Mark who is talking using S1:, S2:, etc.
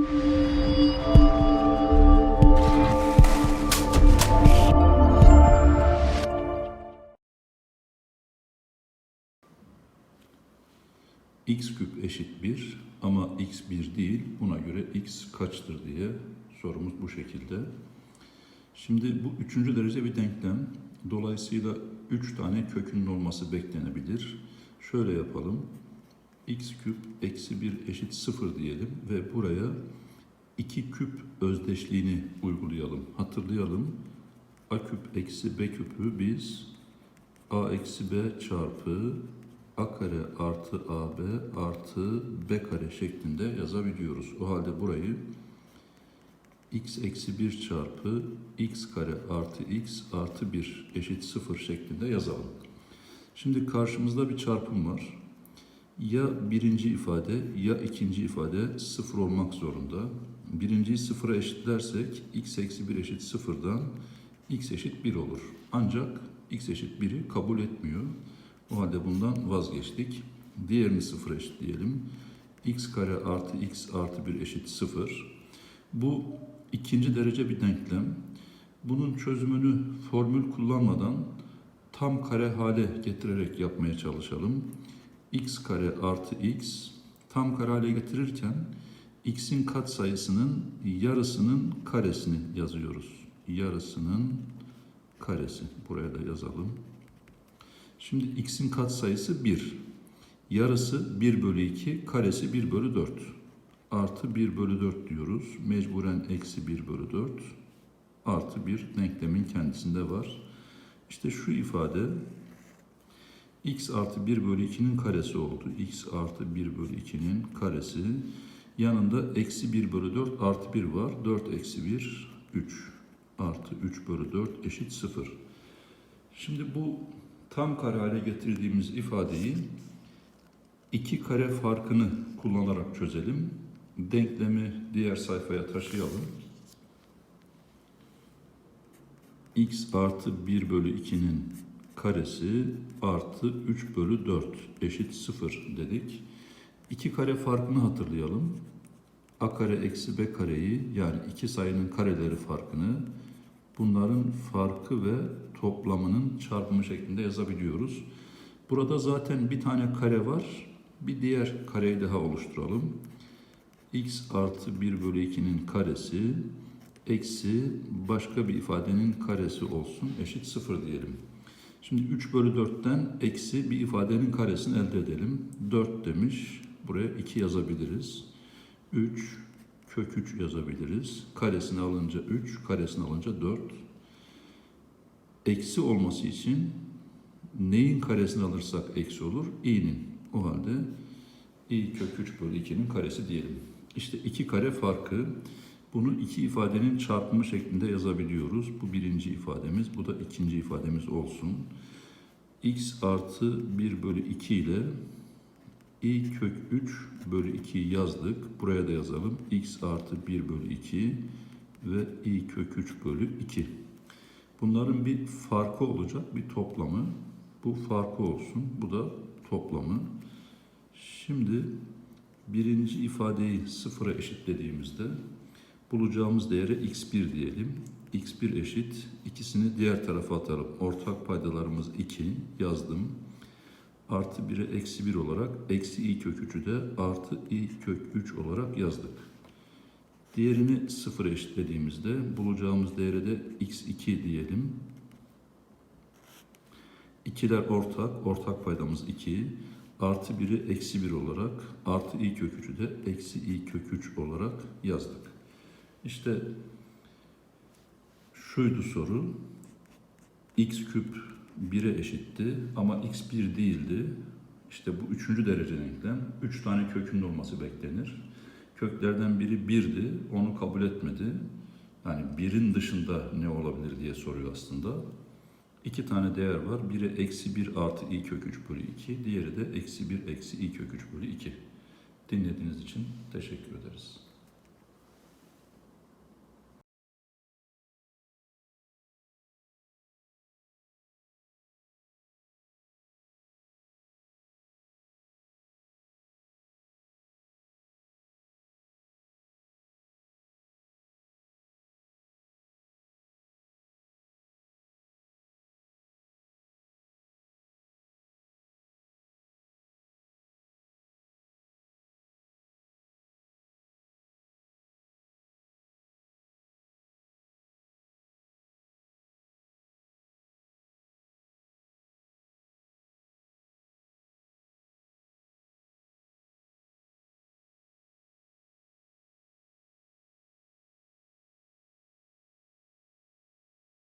S1: x küp eşit 1 ama x 1 değil. Buna göre x kaçtır diye sorumuz bu şekilde. Şimdi bu üçüncü derece bir denklem. Dolayısıyla 3 tane kökünün olması beklenebilir. Şöyle yapalım. X küp eksi 1 eşit 0 diyelim ve buraya 2 küp özdeşliğini uygulayalım. Hatırlayalım. a küp eksi b küpü biz a eksi b çarpı a kare artı ab artı b kare şeklinde yazabiliyoruz. O halde burayı x eksi 1 çarpı x kare artı x artı 1 eşit 0 şeklinde yazalım. Şimdi karşımızda bir çarpım var. Ya birinci ifade ya ikinci ifade sıfır olmak zorunda. Birinciyi sıfıra eşitlersek x eksi 1 eşit sıfırdan x eşit 1 olur. Ancak x eşit 1'i kabul etmiyor. O halde bundan vazgeçtik. Diğerini sıfıra eşitleyelim. x kare artı x artı 1 eşit 0. Bu ikinci derece bir denklem. Bunun çözümünü formül kullanmadan tam kare hale getirerek yapmaya çalışalım. X kare artı x tam kare hale getirirken x'in katsayısının yarısının karesini yazıyoruz. Yarısının karesi. Buraya da yazalım. Şimdi x'in katsayısı 1. Yarısı 1 bölü 2, karesi 1 bölü 4. Artı 1 bölü 4 diyoruz. Mecburen eksi 1 bölü 4. Artı 1 denklemin kendisinde var. İşte şu ifade x artı 1 bölü 2'nin karesi oldu. x artı 1 bölü 2'nin karesi. Yanında eksi 1 bölü 4 artı 1 var. 4 eksi 1, 3. Artı 3 bölü 4 eşit 0. Şimdi bu tam kare hale getirdiğimiz ifadeyi iki kare farkını kullanarak çözelim. Denklemi diğer sayfaya taşıyalım. x artı 1 bölü 2'nin karesi artı 3 bölü 4 eşit 0 dedik. İki kare farkını hatırlayalım. a kare eksi b kareyi yani iki sayının kareleri farkını bunların farkı ve toplamının çarpımı şeklinde yazabiliyoruz. Burada zaten bir tane kare var. Bir diğer kareyi daha oluşturalım. x artı 1 bölü 2'nin karesi eksi başka bir ifadenin karesi olsun eşit 0 diyelim. Şimdi 3 bölü 4'ten eksi bir ifadenin karesini elde edelim. 4 demiş. Buraya 2 yazabiliriz. 3 kök 3 yazabiliriz. Karesini alınca 3, karesini alınca 4. Eksi olması için neyin karesini alırsak eksi olur? i'nin. O halde i kök 3 bölü 2'nin karesi diyelim. İşte iki kare farkı. Bunu iki ifadenin çarpımı şeklinde yazabiliyoruz. Bu birinci ifademiz, bu da ikinci ifademiz olsun. x artı 1 bölü 2 ile i kök 3 bölü 2'yi yazdık. Buraya da yazalım. x artı 1 bölü 2 ve i kök 3 bölü 2. Bunların bir farkı olacak, bir toplamı. Bu farkı olsun, bu da toplamı. Şimdi birinci ifadeyi sıfıra eşitlediğimizde bulacağımız değere x1 diyelim. x1 eşit. İkisini diğer tarafa atalım. Ortak paydalarımız 2 yazdım. Artı 1'e eksi 1 olarak eksi i kök 3'ü de artı i kök 3 olarak yazdık. Diğerini sıfıra eşitlediğimizde bulacağımız değere de x2 diyelim. İkiler ortak, ortak paydamız 2. Artı 1'i eksi 1 olarak, artı i kök 3'ü de eksi i kök 3 olarak yazdık. İşte şuydu soru. x küp 1'e eşitti ama x 1 değildi. İşte bu üçüncü derece denklem. Üç tane kökünün olması beklenir. Köklerden biri 1'di, onu kabul etmedi. Yani birin dışında ne olabilir diye soruyor aslında. İki tane değer var. Biri eksi 1 artı i kök 3 bölü 2. Diğeri de eksi 1 eksi i kök 3 bölü 2. Dinlediğiniz için teşekkür ederim.